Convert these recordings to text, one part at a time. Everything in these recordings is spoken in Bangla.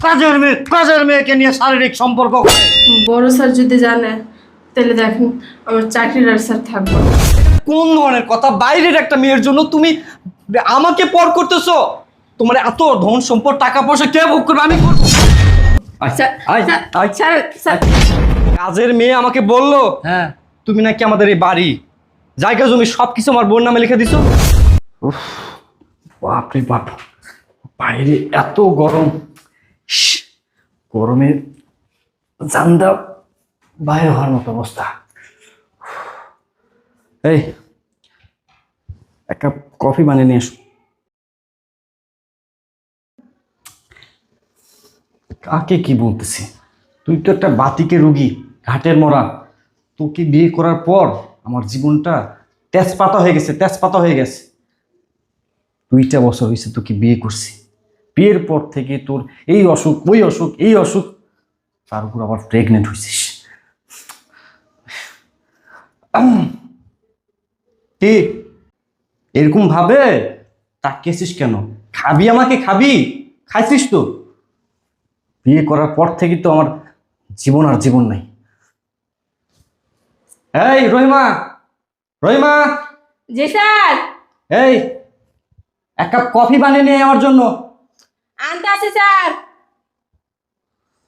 কাজের মেয়ে কাজের মেয়েকে নিয়ে শারীরিক সম্পর্ক করে। বড় স্যার যদি জানে তাহলে দেখেন আমার চাকরির আর স্যার থাকব না। কোন ধরনের কথা? বাইরের একটা মেয়ের জন্য তুমি আমাকে পর করতেছো। তোমার এত ধন সম্পদ টাকা পয়সা কে ভোগ করবে? আমি করব। আয়, স্যার আয়, আয়। Sir sir. কাজের মেয়ে আমাকে বলল হ্যাঁ। তুমি নাকি আমাদের এই বাড়ি জায়গা জমি সব কিছু আমার বোন নামে লিখে দিছো? বাপরে বাপ বাইরে এত গরম। গরমে জান্দা বাইরে হওয়ার মতো অবস্থা। এই, এক কাপ কফি বানিয়ে নিয়ে কাকে কি বলতেছি? তুই তো একটা বাতিকে রুগী, ঘাটের মরা। তোকে বিয়ে করার পর আমার জীবনটা তেজপাতা হয়ে গেছে, তেজপাতা হয়ে গেছে। দুইটা বছর হয়েছে তোকে বিয়ে করছি। বিয়ের পর থেকে তোর এই অসুখ ওই অসুখ এই অসুখ তার উপর আবার প্রেগনেন্ট হয়েছিস! কি? এরকম ভাবে তাকিয়েছিস কেন? খাবি আমাকে খাবি? খাইছিস তো? বিয়ে করার পর থেকে তো আমার জীবন আর জীবন নাই। এই রহিমা! রহিমা! জি স্যার। এই এক কাপ কফি বানিয়ে নিয়ে আমার জন্য। আনতে আছে স্যার।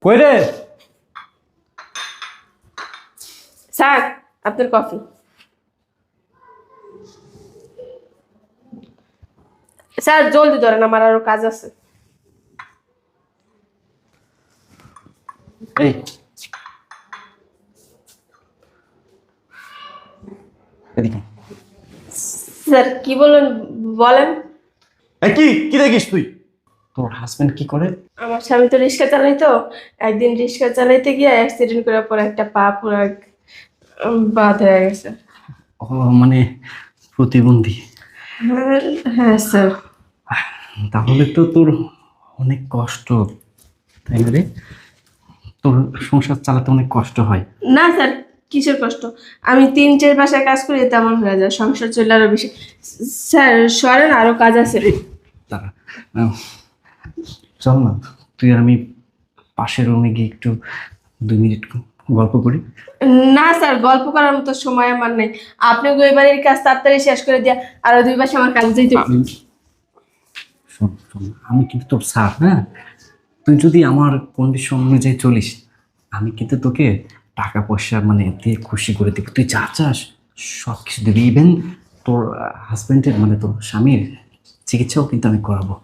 কই রে? স্যার আপনার কফি। স্যার জলদি ধরেন আমার আরও কাজ আছে। এই। এদিকে। স্যার কি বলেন বলেন। কি? কি দেখিস তুই? তোর হাজবেন্ড কি করে? আমার স্বামী তো রিক্সা চালাইতো একদিন রিক্সা চালাইতে গিয়ে অ্যাক্সিডেন্ট করার পর একটা পা পুরো বাদ হয়ে গেছে। ও মানে প্রতিবন্ধী। হ্যাঁ, স্যার তাহলে তো তোর অনেক কষ্ট তাই না রে? তোর সংসার চালাতে অনেক কষ্ট হয়। না স্যার কিসের কষ্ট? আমি তিন চার বাসায় কাজ করি তেমন হয়ে যায় সংসার চলে আরও বেশি। স্যার সরেন আরও কাজ আছে। তারা চল না তুই আর আমি পাশের রুমে গিয়ে একটু দুই মিনিট গল্প করি। না স্যার গল্প করার মতো সময় আমার নেই। আপনি ওই বাড়ির কাজ তাড়াতাড়ি শেষ করে দিয়া আরও দুই মাসে আমার কাজ শোন শোন আমি কিন্তু তোর স্যার হ্যাঁ? তুই যদি আমার কন্ডিশন অনুযায়ী চলিস আমি কিন্তু তোকে টাকা পয়সা মানে দিয়ে খুশি করে দিবি। তুই যা চাস সব কিছু দিবি। ইভেন তোর হাজব্যান্ডের মানে তোর স্বামীর চিকিৎসাও কিন্তু আমি করাবো।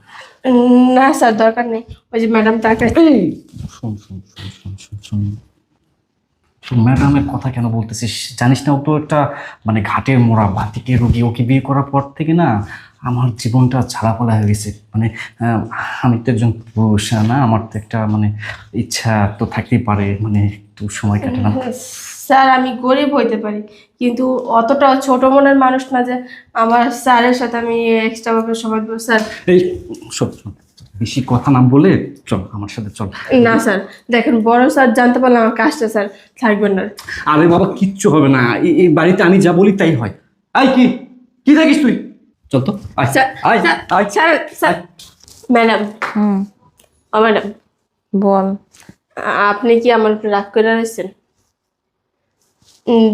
না স্যার দরকার নেই। ওই যে ম্যাডাম তাকে এই শোন শোন শোন শোন শোন শোন ম্যাডামের কথা কেন বলতেছিস? জানিস না ও তো একটা মানে ঘাটের মোড়া বাতিকে রোগী ওকে বিয়ে করার পর থেকে না আমার জীবনটা ছাড়া ছাড়াপালা হয়ে গেছে। মানে আমি তো একজন পুরুষ না? আমার তো একটা মানে ইচ্ছা তো থাকতেই পারে মানে একটু সময় কাটালাম। স্যার আমি গরিব হইতে পারি। কিন্তু অতটা ছোট মনের মানুষ না যে আমার স্যারের সাথে আমি এক্সট্রা ভাবে সময় দেবো স্যার এই শোন শোন বেশি কথা না বলে চল আমার সাথে চল। না স্যার দেখেন বড় স্যার জানতে পারলে আমার কাজটা স্যার থাকবেন না। আরে বাবা কিচ্ছু হবে না। এই- বাড়িতে আমি যা বলি তাই হয়। আয় কি? কি থাকিস তুই? চল তো আয়। স্যার আয় স্যার, আয়। Sir sir madam. হুম। ও ম্যাডাম। বল। আপনি কি আমার উপর রাগ করে রয়েছেন?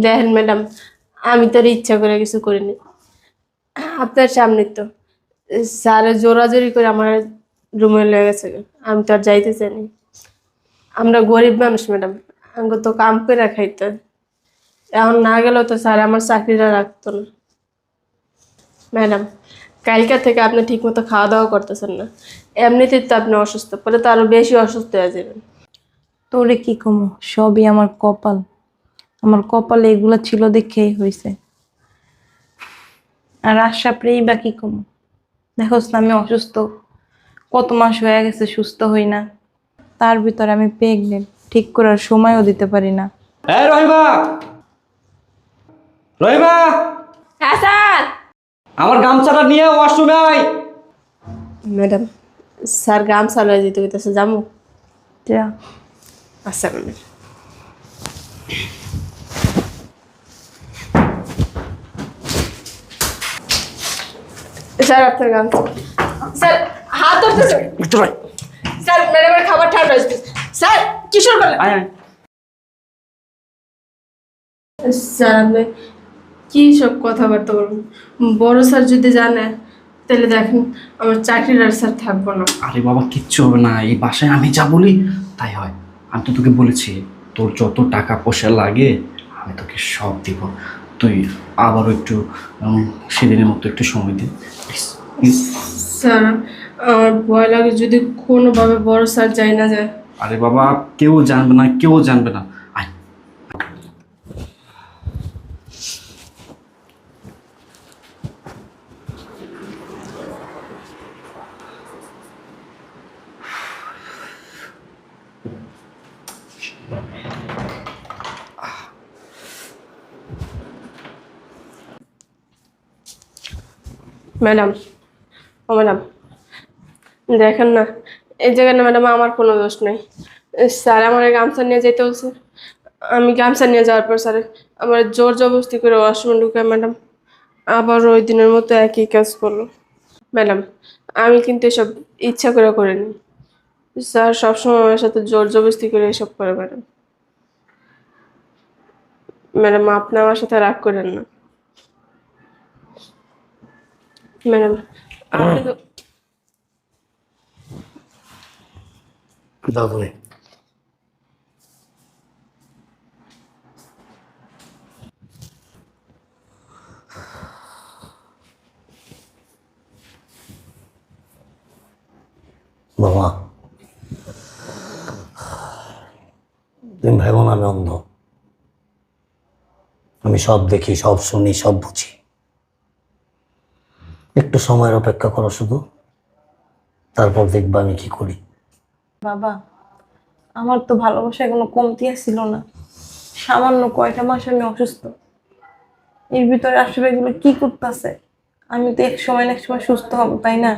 দেখেন ম্যাডাম, আমি তো ইচ্ছা করে কিছু করিনি। আপনার সামনে তো, স্যারে জোরাজোরি করে আমার রুমে লেগে গেছে আমি তো আর যাইতে চাইনি। আমরা গরিব মানুষ ম্যাডাম, আমাকে তো কাম করে খাইতে। এখন না গেলেও তো স্যার আমার চাকরিটা রাখতো না। ম্যাডাম, কালকা থেকে আপনি ঠিকমতো খাওয়া দাওয়া করতেছেন না। এমনিতেই তো আপনি অসুস্থ, পরে তো আরও বেশি অসুস্থ হয়ে যাবেন। তোরে কি কমো, সবই আমার কপাল। আমার কপালে এগুলা ছিল দেখেই হয়েছে আর আশাপরেই বা কি কম? দেখো আমি অসুস্থ কত মাস হয়ে গেছে সুস্থ হই না। তার ভিতরে আমি প্রেগনেন্ট ঠিক করার সময়ও দিতে পারি না। এই রহিমা! রহিমা! হ্যাঁ স্যার! আমার গামছাটা নিয়ে ওয়াশরুমে আয়। ম্যাডাম স্যার গ্রাম চালু দিতে হইতেছে যাব যা। আচ্ছা ম্যাডাম স্যার আপনার গান। স্যার হাত রাখ। স্যার। ম্যাডামের খাবার ঠান্ডা দিস স্যার কি করলেন? স্যার আপনি কি সব কথাবার্তা বলুন বড় স্যার যদি জানে তাহলে দেখেন আমার চাকরির আর স্যার থাকব না। আরে বাবা কিচ্ছু হবে না। এই বাসায় আমি যা বলি তাই হয়। আমি তো তোকে বলেছি তোর যত টাকা পয়সা লাগে আমি তোকে সব দিব। তুই আবারও একটু সেদিনের মতো একটু সময় দে। স্যার আমার ভয় লাগে যদি কোনোভাবে বড় স্যার যাই না যায়। আরে বাবা কেউ জানবে না কেউ জানবে না আয় ম্যাডাম, ও ম্যাডাম, দেখেন না, এই জায়গায় না ম্যাডাম আমার কোনো দোষ নেই। স্যার আমার গামছা নিয়ে যেতে বলছে। আমি গামছা নিয়ে যাওয়ার পর স্যার, আমার জোর জবরদস্তি করে ওয়াশরুমে ঢুকায় ম্যাডাম। আবার ওই দিনের মতো একই কাজ করল। ম্যাডাম, আমি কিন্তু এসব ইচ্ছা করে করিনি। স্যার সবসময় আমার সাথে জোর জবরদস্তি করে এসব করে ম্যাডাম। ম্যাডাম, আপনি আমার সাথে রাগ করেন না। ম্যাডাম আপনি তো দাও তুমি বাবা তুমি ভেবো না আমি অন্ধ আমি সব দেখি সব শুনি সব বুঝি সময়ের অপেক্ষা করো শুধু। তারপর দেখবা আমি কি করি। বাবা আমার তো ভালোবাসায় কোনো কমতি ছিল না। সামান্য কয়টা মাস আমি অসুস্থ। এর ভিতরে আসলে এগুলো কি করতেছে? আমি তো এক সময় না এক সময় সুস্থ হব তাই না?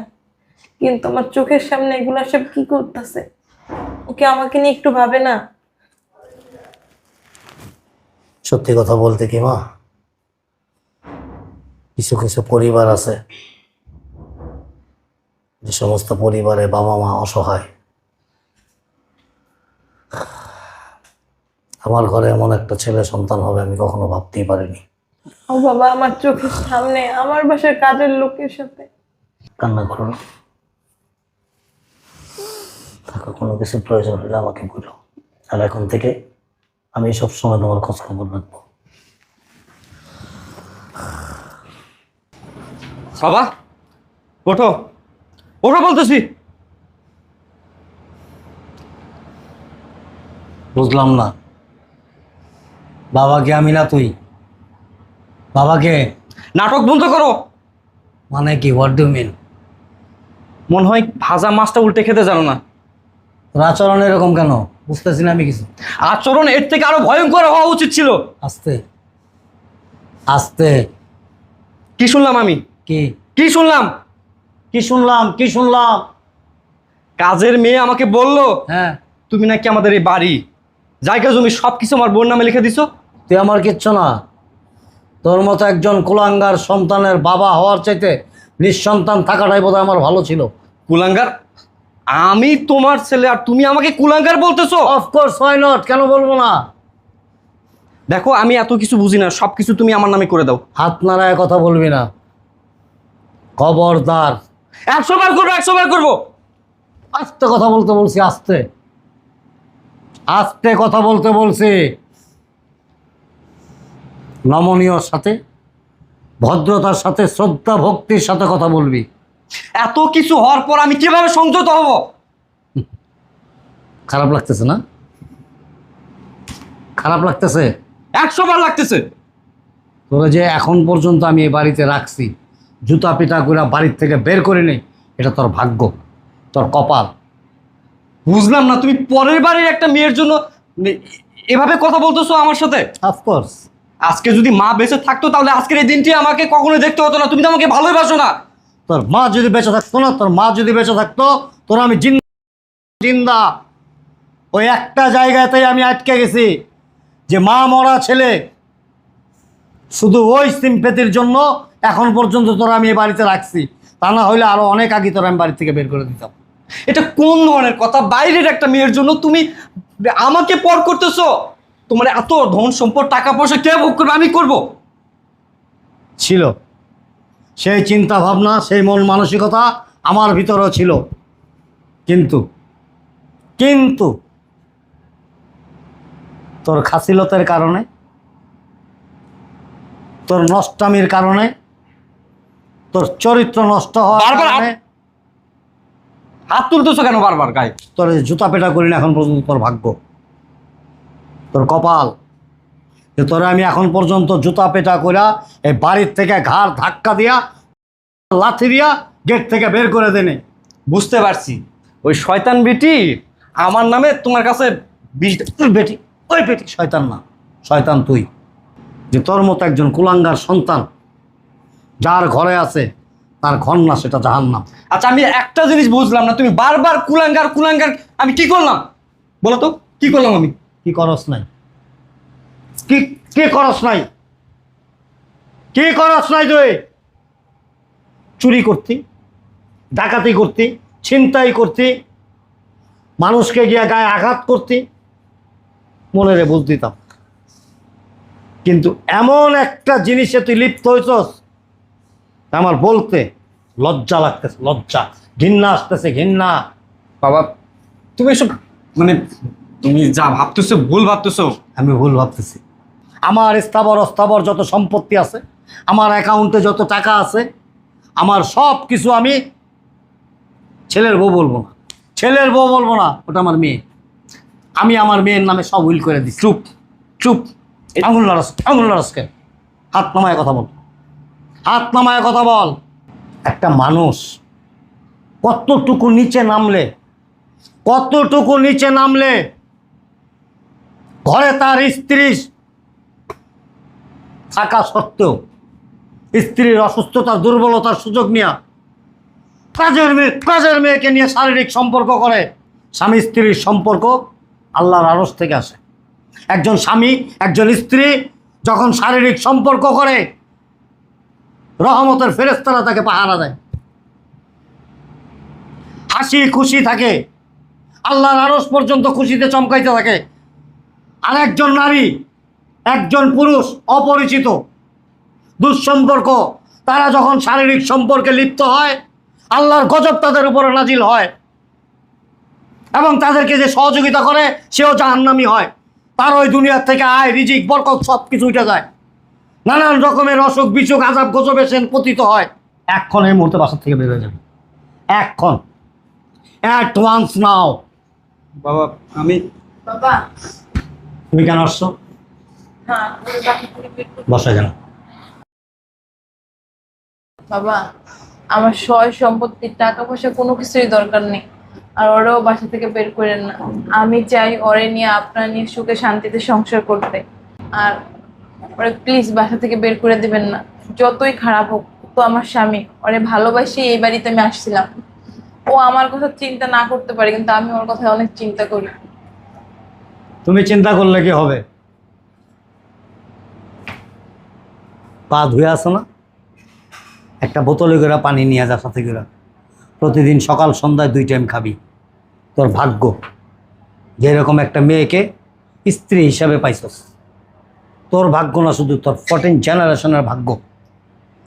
কিন্তু আমার চোখের সামনে এগুলো সব কি করতেছে? ওকে আমাকে নিয়ে একটু ভাবে না। সত্যি কথা বলতে কি মা? কিছু কিছু পরিবার আছে যে সমস্ত পরিবারে বাবা মা অসহায়। আমার ঘরে এমন একটা ছেলে সন্তান হবে আমি কখনো ভাবতেই পারিনি। ও বাবা আমার চোখের সামনে আমার বাসার কাজের লোকের সাথে। কান্না করো থাকা কোনো কিছু প্রয়োজন হলে আমাকে বলো। আর এখন থেকে আমি সব সময় তোমার খোঁজ খবর রাখব। বাবা ওঠো। ওঠো বলতেছি। বুঝলাম না। বাবাকে আমি না তুই? বাবাকে? নাটক বন্ধ করো। মানে কি হোয়াট ডু মিন মনে হয় ভাজা মাছটা উল্টে খেতে জানো না। তোর আচরণ এরকম কেন? বুঝতেছি না আমি কিছু। আচরণ এর থেকে আরও ভয়ঙ্কর হওয়া উচিত ছিল। আস্তে। আস্তে। কি শুনলাম আমি? কি? কি শুনলাম? কি শুনলাম কি শুনলাম? কাজের মেয়ে আমাকে বলল হ্যাঁ। তুমি নাকি আমাদের এই বাড়ি? জায়গা জমি সব কিছু আমার বোন নামে লিখে দিছো? তুই আমার কিচ্ছু না। তোর মতো একজন কুলাঙ্গার সন্তানের বাবা হওয়ার চাইতে নিঃসন্তান থাকাটাই বোধহয় আমার ভালো ছিল। কুলাঙ্গার? আমি তোমার ছেলে আর তুমি আমাকে কুলাঙ্গার বলতেছো? অফকোর্স হয় নট কেন বলব না? দেখো আমি এত কিছু বুঝি না সব কিছু তুমি আমার নামে করে দাও। হাত নাড়ায় কথা বলবি না। খবরদার। একশো বার করব একশো বার করব। আস্তে কথা বলতে বলছি আস্তে। আস্তে কথা বলতে বলছি। নমনীয়র সাথে ভদ্রতার সাথে শ্রদ্ধা ভক্তির সাথে কথা বলবি। এত কিছু হওয়ার পর আমি কীভাবে সংযত হব? খারাপ লাগতেছে না? খারাপ লাগতেছে? একশো বার লাগতেছে। তোরা যে এখন পর্যন্ত আমি এই বাড়িতে রাখছি জুতা পিটা করে বাড়ির থেকে বের করে নেই এটা তোর ভাগ্য তোর কপাল। বুঝলাম না তুমি পরের বাড়ির একটা মেয়ের জন্য এভাবে কথা বলতেছো আমার সাথে? অফকোর্স আজকে যদি মা বেঁচে থাকতো তাহলে আজকের এই দিনটি আমাকে কখনো দেখতে হতো না। তুমি তো আমাকে ভালোবাসো না। তোর মা যদি বেঁচে থাকতো না তোর মা যদি বেঁচে থাকতো তোর আমি জিন জিন্দা। ওই একটা জায়গাতেই আমি আটকে গেছি যে মা মরা ছেলে শুধু ওই সিম্পেতির জন্য এখন পর্যন্ত তোরা আমি এই বাড়িতে রাখছি। তা না হইলে আরও অনেক আগে তোরা আমি বাড়ি থেকে বের করে দিতাম। এটা কোন ধরনের কথা? বাইরের একটা মেয়ের জন্য তুমি আমাকে পর করতেছো? তোমার এত ধন সম্পদ, টাকা পয়সা কে ভোগ করবে? আমি করব। ছিল। সেই চিন্তা ভাবনা, সেই মন মানসিকতা আমার ভিতরেও ছিল। কিন্তু কিন্তু তোর খাসিলতের কারণে, তোর নষ্টামির কারণে তোর চরিত্র নষ্ট বারবার কারণে হাত তুলতেছো কেন বারবার গায়ে তোর জুতা পেটা করি না এখন পর্যন্ত তোর ভাগ্য। তোর কপাল। যে তোরে আমি এখন পর্যন্ত জুতা পেটা কইরা এই বাড়ির থেকে ঘাড় ধাক্কা দিয়া লাথি দিয়া গেট থেকে বের করে দেনে। বুঝতে পারছি। ওই শয়তান বেটি আমার নামে তোমার কাছে বিষ বেটি ওই বেটি শয়তান না শয়তান তুই। যে তোর মতো একজন কুলাঙ্গার সন্তান যার ঘরে আছে তার ঘর না সেটা জাহান নাম আচ্ছা আমি একটা জিনিস বুঝলাম না তুমি বারবার কুলাঙ্গার কুলাঙ্গার আমি কি করলাম? বলো তো কি করলাম আমি? কি করস নাই? কি কি করস নাই? কি করস নাই তুই? চুরি করতি ডাকাতি করতি ছিনতাই করতি মানুষকে গিয়া গায়ে আঘাত করতি মনে রে বুঝ দিতাম। কিন্তু এমন একটা জিনিসে তুই লিপ্ত হয়েছস আমার বলতে লজ্জা লাগতেছে লজ্জা। ঘৃণা আসতেছে ঘৃণা। বাবা তুমি এসব মানে তুমি যা ভাবতেছো ভুল ভাবতেছো? আমি ভুল ভাবতেছি। আমার স্থাবর অস্থাবর যত সম্পত্তি আছে আমার অ্যাকাউন্টে যত টাকা আছে আমার সব কিছু আমি ছেলের বউ বলব না। ছেলের বউ বলব না ওটা আমার মেয়ে। আমি আমার মেয়ের নামে সব উইল করে দিই চুপ। চুপ। আঙুল লড়াস আঙুল নারসকে হাত নামায় কথা বল। হাত কথা বল। একটা মানুষ কতটুকু নিচে নামলে, কতটুকু নিচে নামলে ঘরে তার স্ত্রী থাকা সত্ত্বেও, স্ত্রীর অসুস্থতা, দুর্বলতার সুযোগ নিয়ে কাজের মেয়ে, কাজের মেয়েকে নিয়ে শারীরিক সম্পর্ক করে, স্বামী স্ত্রীর সম্পর্ক আল্লাহর আড়স থেকে আসে। একজন স্বামী, একজন স্ত্রী যখন শারীরিক সম্পর্ক করে রহমতের ফেরেস্তারা তাকে পাহারা দেয়। হাসি খুশি থাকে। আল্লাহর আরস পর্যন্ত খুশিতে চমকাইতে থাকে। আর একজন নারী, একজন পুরুষ অপরিচিত, দুঃসম্পর্ক, তারা যখন শারীরিক সম্পর্কে লিপ্ত হয়, আল্লাহর গজব তাদের উপরে নাজিল হয় এবং তাদেরকে যে সহযোগিতা করে, সেও জাহান্নামি হয়। তার ওই দুনিয়ার থেকে আয়, রিজিক, বরকত সব কিছু উঠে যায়। নানান রকমের অসুখ বিসুখ আজাব গজবে সেন পতিত হয়। এক্ষণ এই মুহূর্তে বাসার থেকে বের হয়ে যাবে। এক্ষণ অ্যাট ওয়ান্স নাও বাবা আমি বাবা। তুমি কেন আসছো? হ্যাঁ বসা কেন? বাবা আমার সয় সম্পত্তির টাকা পয়সা কোনো কিছুই দরকার নেই। আর ওরাও বাসা থেকে বের করেন না। আমি চাই ওরে নিয়ে আপনার নিয়ে সুখে শান্তিতে সংসার করতে। আর ওরে প্লিজ বাসা থেকে বের করে দিবেন না। যতই খারাপ হোক তো আমার স্বামী। ওরে ভালোবাসি, এই বাড়িতে আমি আসছিলাম। ও আমার কথা চিন্তা না করতে পারে, কিন্তু আমি ওর কথা অনেক চিন্তা করি। তুমি চিন্তা করলে কি হবে? পা ধুয়ে আসো না। একটা বোতলে করে পানি নিয়ে যা সাথে করে প্রতিদিন সকাল সন্ধ্যায় দুই টাইম খাবি। তোর ভাগ্য। যেরকম একটা মেয়েকে স্ত্রী হিসাবে পাইছস। তোর ভাগ্য না, শুধু তোর ফোরটিন জেনারেশনের ভাগ্য।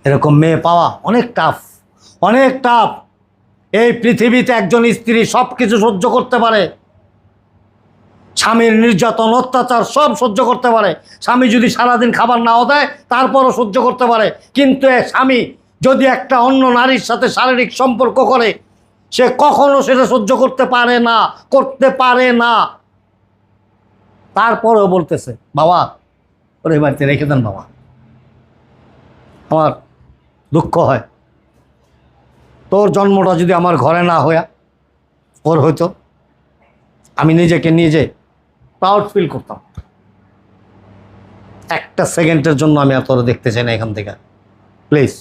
এরকম মেয়ে পাওয়া অনেক টাফ অনেক টাফ এই পৃথিবীতে একজন স্ত্রী সব কিছু সহ্য করতে পারে। স্বামীর নির্যাতন, অত্যাচার সব সহ্য করতে পারে। স্বামী যদি সারাদিন খাবার নাও দেয়, তারপরও সহ্য করতে পারে। কিন্তু স্বামী যদি একটা অন্য নারীর সাথে শারীরিক সম্পর্ক করে, সে কখনো সেটা সহ্য করতে পারে না, করতে পারে না। তারপরেও বলতেছে, বাবা ওরে বাড়িতে রেখে দেন বাবা। আমার দুঃখ হয়। তোর জন্মটা যদি আমার ঘরে না হইয়া ওর হইতো, আমি নিজেকে নিজে প্রাউড ফিল করতাম। একটা সেকেন্ডের জন্য আমি আর তোরা দেখতে চাই না এখান থেকে। প্লিজ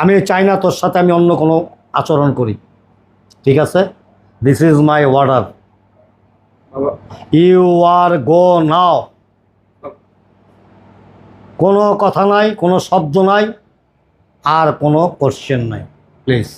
আমি চাই না তোর সাথে আমি অন্য কোনো আচরণ করি। ঠিক আছে? দিস ইজ মাই বাবা ইউ আর গো নাও কোনো কথা নাই, কোনো শব্দ নাই, আর কোনো কোশ্চেন নাই প্লিজ